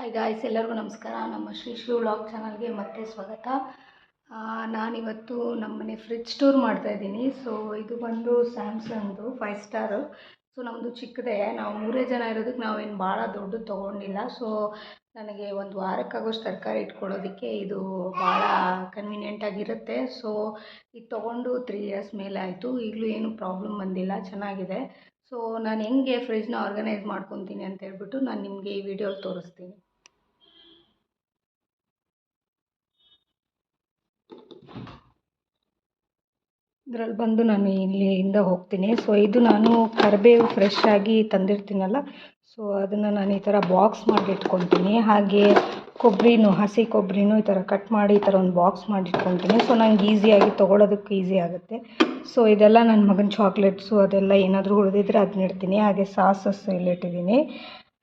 Hi guys ಎಲ್ಲರಿಗೂ ನಮಸ್ಕಾರ. ನಮ್ಮ ಶ್ರೀ ಶ್ರೀ ವ್ಲಾಗ್ ಚಾನಲ್ಗೆ ಮತ್ತೆ ಸ್ವಾಗತ. ನಾನಿವತ್ತು ನಮ್ಮನೆ ಫ್ರಿಜ್ ಸ್ಟೋರ್ ಮಾಡ್ತಾ ಇದ್ದೀನಿ. ಸೊ ಇದು ಬಂದು ಸ್ಯಾಮ್ಸಂಗ್ದು ಫೈವ್ ಸ್ಟಾರು ಸೊ ನಮ್ಮದು ಚಿಕ್ಕದೇ. ನಾವು ಮೂರೇ ಜನ ಇರೋದಕ್ಕೆ ನಾವೇನು ಭಾಳ ದೊಡ್ಡದು ತೊಗೊಂಡಿಲ್ಲ. ಸೊ ನನಗೆ ಒಂದು ವಾರಕ್ಕಾಗೋಷ್ಟು ತರಕಾರಿ ಇಟ್ಕೊಳ್ಳೋದಕ್ಕೆ ಇದು ಭಾಳ ಕನ್ವೀನಿಯೆಂಟ್ ಆಗಿರುತ್ತೆ. ಸೊ ಇದು ತೊಗೊಂಡು ತ್ರೀ ಇಯರ್ಸ್ ಮೇಲೆ ಆಯಿತು. ಈಗಲೂ ಏನು ಪ್ರಾಬ್ಲಮ್ ಬಂದಿಲ್ಲ. ಚೆನ್ನಾಗಿದೆ. ಸೊ ನಾನು ಹೆಂಗೆ ಫ್ರಿಜ್ನ ಆರ್ಗನೈಸ್ ಮಾಡ್ಕೊತೀನಿ ಅಂತ ಹೇಳ್ಬಿಟ್ಟು ನಾನು ನಿಮಗೆ ಈ ವಿಡಿಯೋ ತೋರಿಸ್ತೀನಿ. ಇದರಲ್ಲಿ ಬಂದು ನಾನು ಇಲ್ಲಿಂದ ಹೋಗ್ತೀನಿ. ಸೊ ಇದು ನಾನು ಕರಿಬೇವು ಫ್ರೆಶ್ ಆಗಿ ತಂದಿರ್ತೀನಲ್ಲ ಸೊ ಅದನ್ನು ನಾನು ಈ ಥರ ಬಾಕ್ಸ್ ಮಾಡಿ ಇಟ್ಕೊತೀನಿ. ಹಾಗೆ ಕೊಬ್ಬರಿನೂ ಹಸಿ ಕೊಬ್ಬರಿನೂ ಈ ಥರ ಕಟ್ ಮಾಡಿ ಈ ಥರ ಒಂದು ಬಾಕ್ಸ್ ಮಾಡಿ ಇಟ್ಕೊತೀನಿ. ಸೊ ನಂಗೆ ಈಸಿಯಾಗಿ ತೊಗೊಳೋದಕ್ಕೆ ಈಸಿ ಆಗುತ್ತೆ. ಸೊ ಇದೆಲ್ಲ ನನ್ನ ಮಗನ ಚಾಕ್ಲೇಟ್ಸು ಅದೆಲ್ಲ ಏನಾದರೂ ಉಳಿದಿದ್ರೆ ಅದನ್ನ ಇಡ್ತೀನಿ. ಹಾಗೆ ಸಾಸಸ್ ಇಲ್ಲಿಟ್ಟಿದ್ದೀನಿ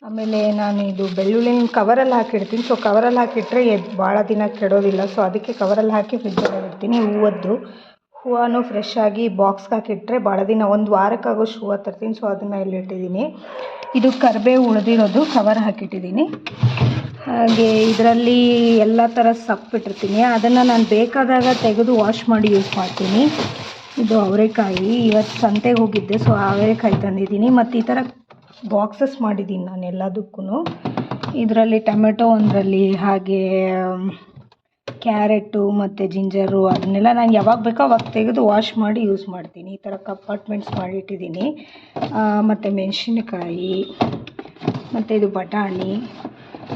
ಆಮೇಲೆ ನಾನು ಇದು ಬೆಳ್ಳುಳ್ಳಿನ ಕವರಲ್ಲಿ ಹಾಕಿಡ್ತೀನಿ ಸೊ ಕವರಲ್ಲಿ ಹಾಕಿಟ್ರೆ ಭಾಳ ದಿನ ಕೆಡೋದಿಲ್ಲ. ಸೊ ಅದಕ್ಕೆ ಕವರಲ್ಲಿ ಹಾಕಿ ಫ್ರಿಜ್ಜಲ್ಲಿ ಇಡ್ತೀನಿ. ಹೂವದ್ದು. ಹೂವನು ಫ್ರೆಶ್ ಆಗಿ ಬಾಕ್ಸ್ಗೆ ಹಾಕಿಟ್ರೆ ಭಾಳ ದಿನ, ಒಂದು ವಾರಕ್ಕಾಗೋಷ್ಟು ಹೂವು ತರ್ತೀನಿ ಸೊ ಅದನ್ನು ಇಲ್ಲಿಟ್ಟಿದ್ದೀನಿ ಇದು ಕರಿಬೇವು ಉಳಿದಿರೋದು ಕವರ್ ಹಾಕಿಟ್ಟಿದ್ದೀನಿ. ಹಾಗೆ ಇದರಲ್ಲಿ ಎಲ್ಲ ಥರ ಸೊಪ್ಪಿಟ್ಟಿರ್ತೀನಿ ಅದನ್ನು ನಾನು ಬೇಕಾದಾಗ ತೆಗೆದು ವಾಶ್ ಮಾಡಿ ಯೂಸ್ ಮಾಡ್ತೀನಿ. ಇದು ಅವರೆಕಾಯಿ ಇವತ್ತು ಸಂತೆಗೆ ಹೋಗಿದ್ದೆ ಸೊ ಅವರೆಕಾಯಿ ತಂದಿದ್ದೀನಿ. ಮತ್ತು ಈ ಥರ ಬಾಕ್ಸಸ್ ಮಾಡಿದ್ದೀನಿ ನಾನು ಎಲ್ಲದಕ್ಕೂ ಇದರಲ್ಲಿ ಟೊಮೆಟೊ ಒಂದರಲ್ಲಿ, ಹಾಗೆ ಕ್ಯಾರೆಟು ಮತ್ತು ಜಿಂಜರು ಅದನ್ನೆಲ್ಲ ನಾನು ಯಾವಾಗ ಬೇಕೋ ಅವಾಗ ತೆಗೆದು ವಾಶ್ ಮಾಡಿ ಯೂಸ್ ಮಾಡ್ತೀನಿ. ಈ ಥರ ಕಂಪಾರ್ಟ್ಮೆಂಟ್ಸ್ ಮಾಡಿಟ್ಟಿದ್ದೀನಿ. ಮತ್ತು ಮೆಣಸಿನಕಾಯಿ, ಮತ್ತು ಇದು ಬಟಾಣಿ,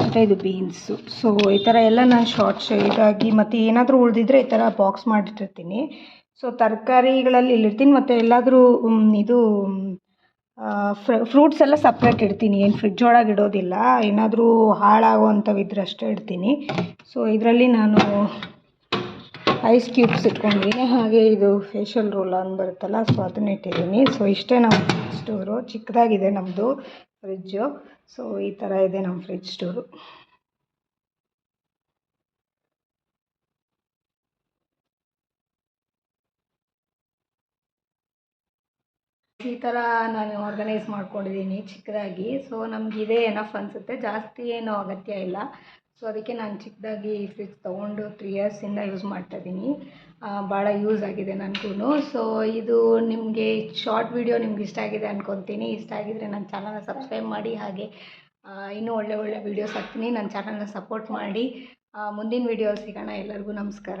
ಮತ್ತು ಇದು ಬೀನ್ಸು. ಸೊ ಈ ಥರ ಎಲ್ಲ ನಾನು ಶಾರ್ಟ್ ಇದಾಗಿ ಮತ್ತು ಏನಾದರೂ ಉಳಿದಿದ್ರೆ ಈ ಥರ ಬಾಕ್ಸ್ ಮಾಡಿಟ್ಟಿರ್ತೀನಿ. ಸೊ ತರಕಾರಿಗಳಲ್ಲಿ ಇಲ್ಲಿರ್ತೀನಿ. ಮತ್ತು ಎಲ್ಲಾದರೂ ಇದು ಫ್ರೂಟ್ಸ್ ಎಲ್ಲ ಸಪ್ರೇಟ್ ಇಡ್ತೀನಿ. ಏನು ಫ್ರಿಡ್ಜ್ ಒಳಗೆ ಇಡೋದಿಲ್ಲ. ಏನಾದರೂ ಹಾಳಾಗುವಂಥವಿದ್ರೆ ಅಷ್ಟೇ ಇಡ್ತೀನಿ. ಸೊ ಇದರಲ್ಲಿ ನಾನು ಐಸ್ ಕ್ಯೂಬ್ಸ್ ಇಟ್ಕೊಂಡಿದ್ದೀನಿ. ಹಾಗೆ ಇದು ಫೇಶಿಯಲ್ ರೋಲ್ ಅನ್ ಬರುತ್ತಲ್ಲ ಸೊ ಅದನ್ನ ಇಟ್ಟಿದ್ದೀನಿ. ಸೊ ಇಷ್ಟೇ ನಮ್ಮ ಸ್ಟೋರು ಚಿಕ್ಕದಾಗಿದೆ ನಮ್ಮದು ಫ್ರಿಜ್ಜು ಸೊ ಈ ಥರ ಇದೆ ನಮ್ಮ ಫ್ರಿಜ್ ಸ್ಟೋರು ಈ ಥರ ನಾನು ಆರ್ಗನೈಸ್ ಮಾಡ್ಕೊಂಡಿದ್ದೀನಿ ಚಿಕ್ಕದಾಗಿ. ಸೊ ನಮ್ಗೆ ಇದೇ ಎನಫ್ ಅನಿಸುತ್ತೆ. ಜಾಸ್ತಿ ಏನು ಅಗತ್ಯ ಇಲ್ಲ. ಸೊ ಅದಕ್ಕೆ ನಾನು ಚಿಕ್ಕದಾಗಿ ಫ್ರಿಜ್ ತೊಗೊಂಡು ತ್ರೀ ಇಯರ್ಸಿಂದ ಯೂಸ್ ಮಾಡ್ತಾಯಿದ್ದೀನಿ ಭಾಳ ಯೂಸ್ ಆಗಿದೆ ನನಗೂ ಸೊ ಇದು ನಿಮಗೆ ಶಾರ್ಟ್ ವಿಡಿಯೋ ನಿಮ್ಗೆ ಇಷ್ಟ ಆಗಿದೆ ಅಂದ್ಕೊತೀನಿ ಇಷ್ಟ ಆಗಿದ್ರೆ ನನ್ನ ಚಾನಲ್ನ ಸಬ್ಸ್ಕ್ರೈಬ್ ಮಾಡಿ. ಹಾಗೆ ಇನ್ನೂ ಒಳ್ಳೆ ಒಳ್ಳೆ ವೀಡಿಯೋಸ್ ಹಾಕ್ತೀನಿ. ನನ್ನ ಚಾನಲ್ನ ಸಪೋರ್ಟ್ ಮಾಡಿ. ಮುಂದಿನ ವಿಡಿಯೋ ಸಿಗೋಣ. ಎಲ್ಲರಿಗೂ ನಮಸ್ಕಾರ.